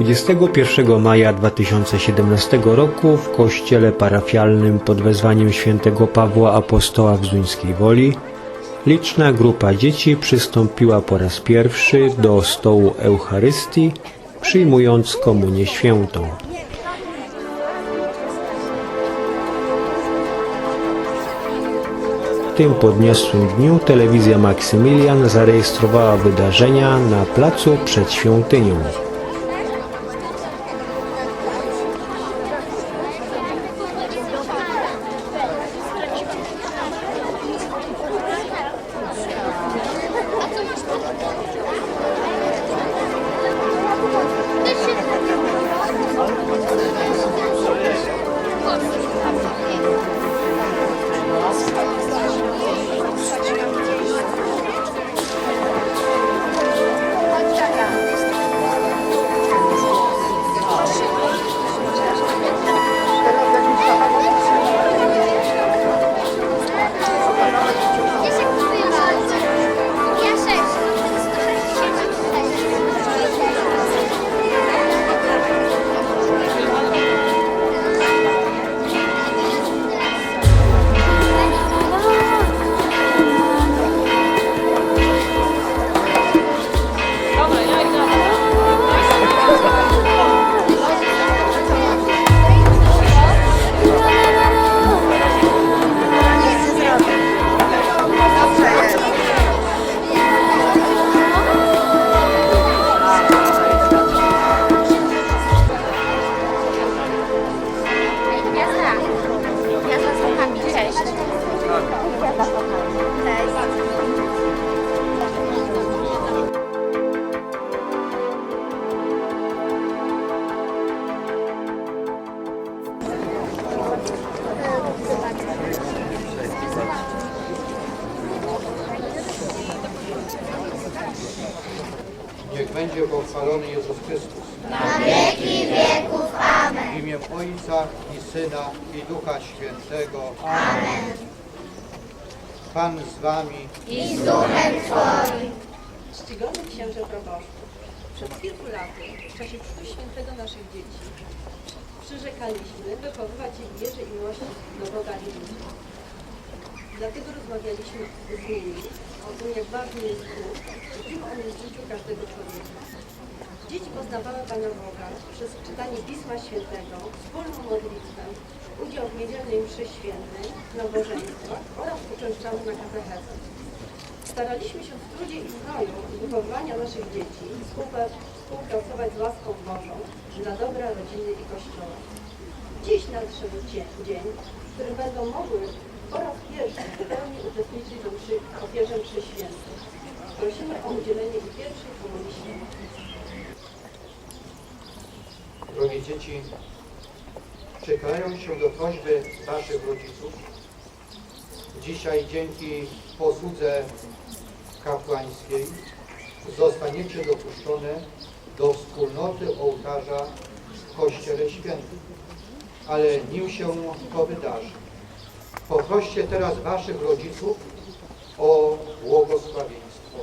21 maja 2017 roku w kościele parafialnym pod wezwaniem świętego Pawła Apostoła w Zuńskiej Woli liczna grupa dzieci przystąpiła po raz pierwszy do stołu Eucharystii, przyjmując komunię świętą. W tym podniosłym dniu telewizja Maksymilian zarejestrowała wydarzenia na placu przed świątynią. Pochwalony Jezus Chrystus. Na wieki wieków. Amen. W imię Ojca i Syna i Ducha Świętego. Amen. Pan z wami. Czcigodny księże proboszczu, przed kilku laty, w czasie chrztu świętego naszych dzieci, przyrzekaliśmy wychowywać ich w wierze i miłości do Boga i ludzi. Dlatego rozmawialiśmy z nimi o tym, jak ważny jest Bóg i kim On jest w życiu każdego człowieka. Dzieci poznawały Pana Boga przez czytanie Pisma Świętego, wspólną modlitwę, udział w niedzielnej mszy świętej, nabożeństwach oraz uczęszczamy na katechezę. Staraliśmy się w trudzie i znoju wychowywania naszych dzieci współpracować z łaską Bożą dla dobra rodziny i Kościoła. Dziś nadszedł dzie- dzień, w którym będą mogły po raz pierwszy w pełni uczestniczyć w mszy, ofierze mszy. Prosimy o udzielenie ich pierwszej komunii świętej. Drogie dzieci, czekając się do prośby Waszych rodziców, dzisiaj dzięki posłudze kapłańskiej zostaniecie dopuszczone do wspólnoty ołtarza w Kościele Świętym. Ale nim się to wydarzy, poproście teraz Waszych rodziców o błogosławieństwo.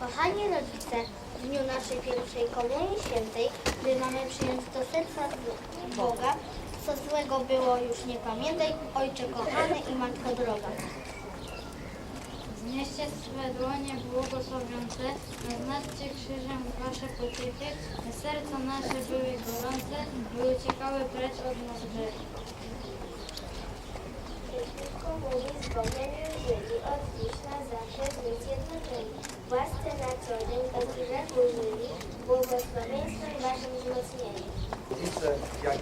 Kochani rodzice, w dniu naszej pierwszej komunii świętej, gdy mamy przyjąć do serca Boga, co złego było już nie pamiętaj, Ojcze kochany i Matko droga. Znieście swe dłonie błogosławiące, naznaczcie krzyżem wasze poczucie, by serca nasze były gorące, by uciekały precz od nas grzechy. Komunii z Bogiem już żyli, od dziś na zawsze być zjednoczeni. W łasce na co dzień od grzechu żyli, błogosławieństwem waszym wzmocnieni. Rodzice, jak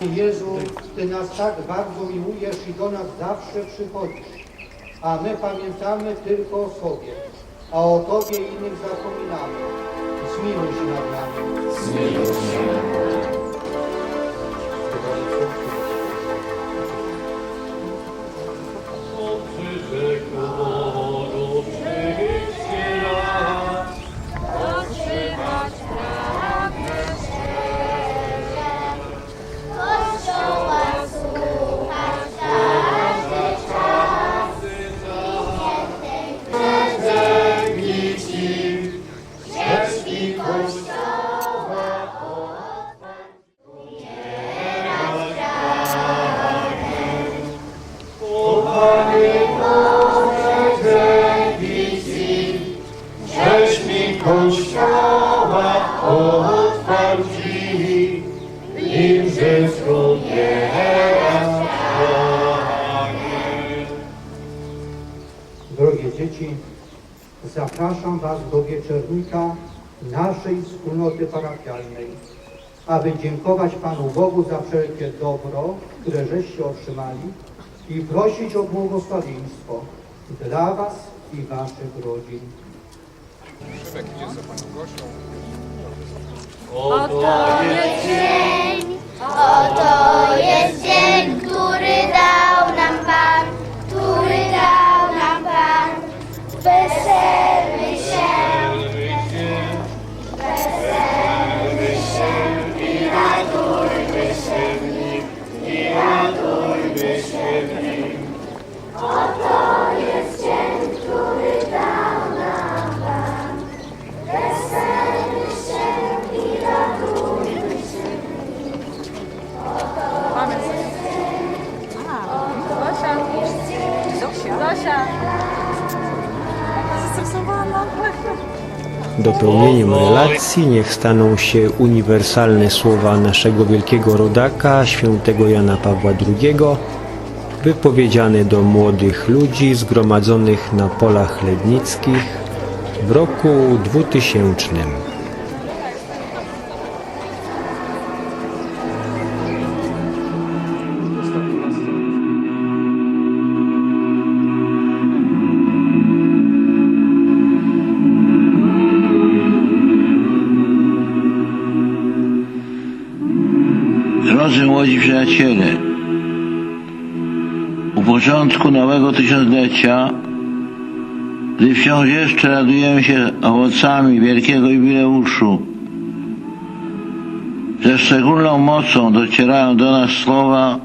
wszyscy Jezu, Ty nas tak bardzo miłujesz i do nas zawsze przychodzisz, a my pamiętamy tylko o sobie, a o Tobie innych zapominamy. Zmiłuj się nad nami. Zmiłuj się. Kościoła słuchasz wspólnoty parafialnej, aby dziękować Panu Bogu za wszelkie dobro, które żeście otrzymali i prosić o błogosławieństwo dla Was i Waszych rodzin. Oto jest dzień, który dał nam Pan, który dał nam Pan. Weselmy Dopełnieniem relacji niech staną się uniwersalne słowa naszego wielkiego rodaka, świętego Jana Pawła II, wypowiedziane do młodych ludzi zgromadzonych na polach lednickich w roku 2000. Drodzy młodzi przyjaciele, u początku nowego tysiąclecia, gdy wciąż jeszcze radujemy się owocami wielkiego jubileuszu, ze szczególną mocą docierają do nas słowa,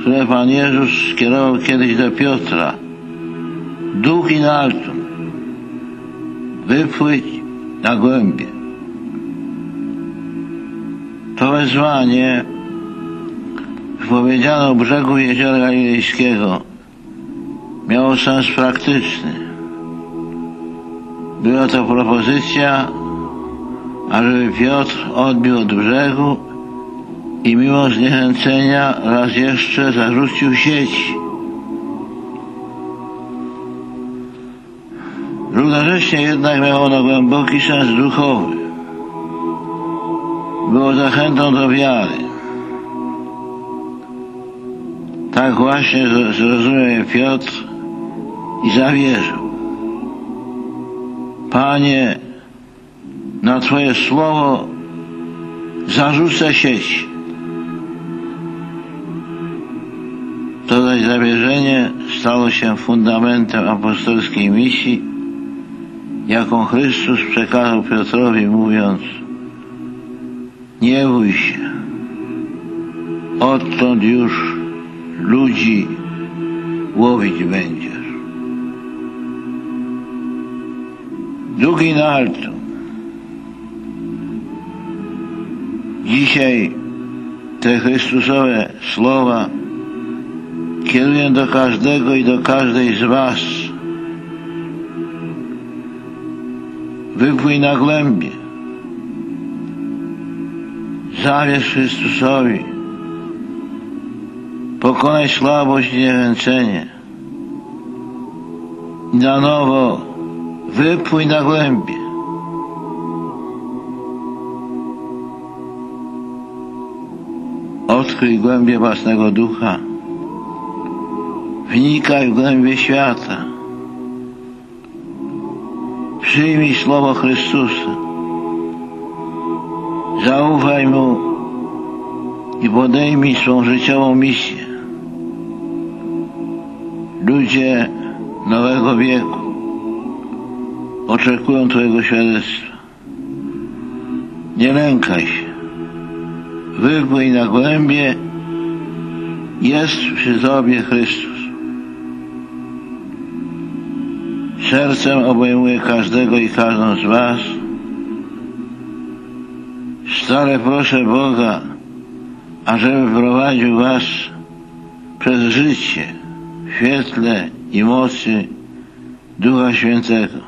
które Pan Jezus skierował kiedyś do Piotra. Duch in altum, wypłyć na głębie. To wezwanie wypowiedziano brzegu Jeziora Galilejskiego. Miało sens praktyczny. Była to propozycja, ażeby Piotr odbił od brzegu i mimo zniechęcenia raz jeszcze zarzucił sieci. Równocześnie jednak miało ono głęboki sens duchowy było zachętą do wiary. Tak właśnie zro- zrozumiał je Piotr i zawierzył. Panie, na Twoje słowo zarzucę sieć. To zaś zawierzenie stało się fundamentem apostolskiej misji, jaką Chrystus przekazał Piotrowi, mówiąc nie bój się. Odtąd już ludzi łowić będziesz. Drugi na alto. Dzisiaj te Chrystusowe słowa kieruję do każdego i do każdej z Was. Wypłyj na głębie. Zawierz Chrystusowi. Pokonaj słabość i niechęcenie. Na nowo wypłyń na głębie. Odkryj głębie własnego ducha. Wnikaj w głębie świata. Przyjmij słowo Chrystusa. Zaufaj Mu i podejmij swą życiową misję. Ludzie nowego wieku oczekują Twojego świadectwa. Nie lękaj się. Wypłyń na głębie. Jest przy Tobie Chrystus. Sercem obejmuje każdego i każdą z Was. Stale proszę Boga, ażeby prowadził Was przez życie w świetle i mocy Ducha Świętego.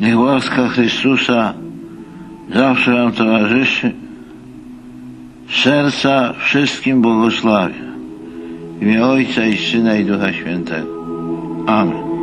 Niech łaska Chrystusa zawsze Wam towarzyszy serca wszystkim błogosławię. W imię Ojca i Syna i Ducha Świętego. Amen.